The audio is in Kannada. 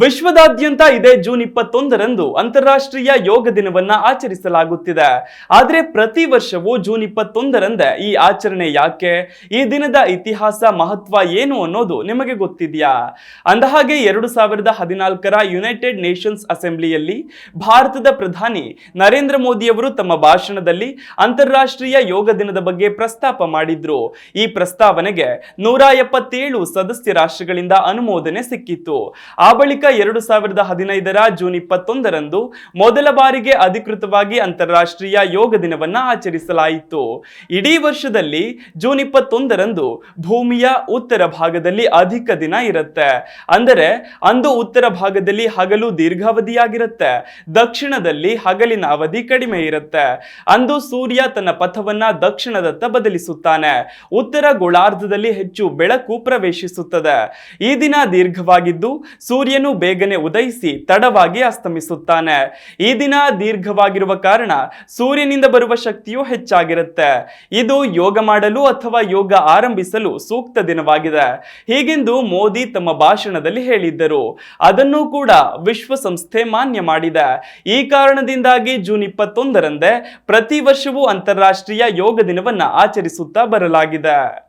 ವಿಶ್ವದಾದ್ಯಂತ ಇದೇ ಜೂನ್ ಇಪ್ಪತ್ತೊಂದರಂದು ಅಂತಾರಾಷ್ಟ್ರೀಯ ಯೋಗ ದಿನವನ್ನ ಆಚರಿಸಲಾಗುತ್ತಿದೆ. ಆದರೆ ಪ್ರತಿ ವರ್ಷವೂ ಜೂನ್ ಇಪ್ಪತ್ತೊಂದರಂದೇ ಈ ಆಚರಣೆ ಯಾಕೆ? ಈ ದಿನದ ಇತಿಹಾಸ ಮಹತ್ವ ಏನು ಅನ್ನೋದು ನಿಮಗೆ ಗೊತ್ತಿದೆಯಾ? ಅಂದಹಾಗೆ ಎರಡು ಸಾವಿರದ ಹದಿನಾಲ್ಕರ ಯುನೈಟೆಡ್ ನೇಷನ್ಸ್ ಅಸೆಂಬ್ಲಿಯಲ್ಲಿ ಭಾರತದ ಪ್ರಧಾನಿ ನರೇಂದ್ರ ಮೋದಿಯವರು ತಮ್ಮ ಭಾಷಣದಲ್ಲಿ ಅಂತಾರಾಷ್ಟ್ರೀಯ ಯೋಗ ದಿನದ ಬಗ್ಗೆ ಪ್ರಸ್ತಾಪ ಮಾಡಿದ್ರು. ಈ ಪ್ರಸ್ತಾವನೆಗೆ ನೂರ ಎಪ್ಪತ್ತೇಳು ಸದಸ್ಯ ರಾಷ್ಟ್ರಗಳಿಂದ ಅನುಮೋದನೆ ಸಿಕ್ಕಿತ್ತು. ಆ ಬಳಿಕ ಎರಡು ಸಾವಿರದ ಹದಿನೈದರ ಜೂನ್ ಇಪ್ಪತ್ತೊಂದರಂದು ಮೊದಲ ಬಾರಿಗೆ ಅಧಿಕೃತವಾಗಿ ಅಂತಾರಾಷ್ಟ್ರೀಯ ಯೋಗ ದಿನವನ್ನ ಆಚರಿಸಲಾಯಿತು. ಇಡೀ ವರ್ಷದಲ್ಲಿ ಜೂನ್ ಇಪ್ಪತ್ತೊಂದರಂದು ಭೂಮಿಯ ಉತ್ತರ ಭಾಗದಲ್ಲಿ ಅಧಿಕ ದಿನ ಇರುತ್ತೆ. ಅಂದರೆ ಅಂದು ಉತ್ತರ ಭಾಗದಲ್ಲಿ ಹಗಲು ದೀರ್ಘಾವಧಿಯಾಗಿರುತ್ತೆ. ದಕ್ಷಿಣದಲ್ಲಿ ಹಗಲಿನ ಅವಧಿ ಕಡಿಮೆ ಇರುತ್ತೆ. ಅಂದು ಸೂರ್ಯ ತನ್ನ ಪಥವನ್ನ ದಕ್ಷಿಣದತ್ತ ಬದಲಿಸುತ್ತಾನೆ. ಉತ್ತರ ಗೋಳಾರ್ಧದಲ್ಲಿ ಹೆಚ್ಚು ಬೆಳಕು ಪ್ರವೇಶಿಸುತ್ತದೆ. ಈ ದಿನ ದೀರ್ಘವಾಗಿದ್ದು ಸೂರ್ಯನು ಬೇಗನೆ ಉದಯಿಸಿ ತಡವಾಗಿ ಅಸ್ತಮಿಸುತ್ತಾನೆ. ಈ ದಿನ ದೀರ್ಘವಾಗಿರುವ ಕಾರಣ ಸೂರ್ಯನಿಂದ ಬರುವ ಶಕ್ತಿಯು ಹೆಚ್ಚಾಗಿರುತ್ತೆ. ಇದು ಯೋಗ ಮಾಡಲು ಅಥವಾ ಯೋಗ ಆರಂಭಿಸಲು ಸೂಕ್ತ ದಿನವಾಗಿದೆ. ಹೀಗೆಂದು ಮೋದಿ ತಮ್ಮ ಭಾಷಣದಲ್ಲಿ ಹೇಳಿದ್ದರು. ಅದನ್ನು ಕೂಡ ವಿಶ್ವಸಂಸ್ಥೆ ಮಾನ್ಯ ಮಾಡಿದೆ. ಈ ಕಾರಣದಿಂದಾಗಿ ಜೂನ್ ಇಪ್ಪತ್ತೊಂದರಂದೇ ಪ್ರತಿ ವರ್ಷವೂ ಅಂತಾರಾಷ್ಟ್ರೀಯ ಯೋಗ ದಿನವನ್ನ ಆಚರಿಸುತ್ತಾ ಬರಲಾಗಿದೆ.